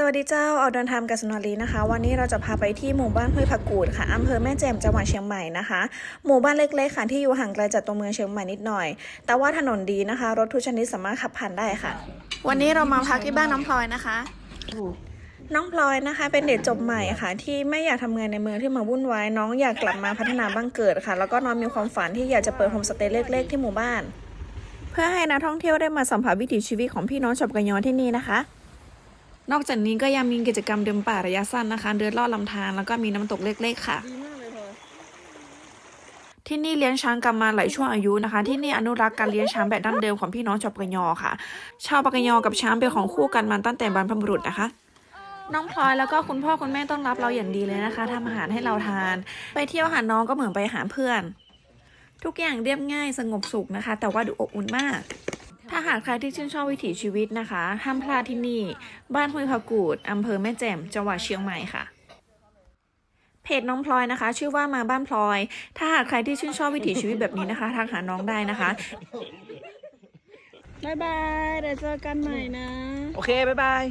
สวัสดีเจ้าออกเดินทางกับสนอรีนะคะ วันนี้เราจะพาไปที่หมู่บ้านห้วยผักกูดค่ะอำเภอแม่แจ่มจังหวัดเชียงใหม่นะคะ หมู่บ้านเล็กๆค่ะที่อยู่ห่างไกลจากตัวเมืองเชียงใหม่นิดหน่อย แต่ว่าถนนดีนะคะ รถทุกชนิดสามารถขับผ่านได้ค่ะ วันนี้เรามาพักที่บ้านน้องพลอยนะคะ น้องพลอยนะคะ เป็นเด็กจบใหม่ค่ะ ที่ไม่อยากทำงานในเมืองที่มาวุ่นวายน้องอยากกลับมาพัฒนาบ้านเกิดค่ะ แล้วก็น้องมีความฝันที่อยากจะเปิดโฮมสเตย์เล็กๆที่หมู่บ้าน เพื่อให้นักท่องเที่ยวได้มาสัมผัสวิถีชีวิตของพี่น้องชาวกะยอที่นี่นะคะ นอกจากนี้ก็ยังมีกิจกรรมเดินป่าระยะสั้นนะคะ เดินลอดลำธารแล้วก็มีน้ำตกเล็กๆค่ะ ดีมากเลยพลอที่นี่เลี้ยงช้างกันมาหลายช่วงอายุนะคะ ที่นี่อนุรักษ์การเลี้ยงช้างแบบดั้งเดิมของพี่น้องชาวปากยอค่ะ ชาวปากยอกับช้างเป็นของคู่กันมาตั้งแต่บรรพบุรุษนะคะ น้องพลอยแล้วก็คุณพ่อคุณแม่ต้อนรับเราอย่างดีเลยนะคะทำอาหารให้เราทาน ไปเที่ยวหาน้องก็เหมือนไปหาเพื่อน ทุกอย่างเรียบง่ายสงบสุขนะคะ แต่ว่าดูอบอุ่นมากาหากใครที่ชื่นชอบวิถีชีวิตนะคะ ห้ามพลาดที่นี่ บ้านห้วยผักกูดอำเภอแม่แจ่มจังหวัดเชียงใหม่ค่ะเพจน้องพลอยนะคะ ชื่อว่ามาบ้านพลอย ถ้าหากใครที่ชื่นชอบวิถีชีวิตแบบนี้นะคะทักหาน้องได้นะคะบายบายเดี๋ยวเจอกันใหม่นะ โอเคบ๊ายบาย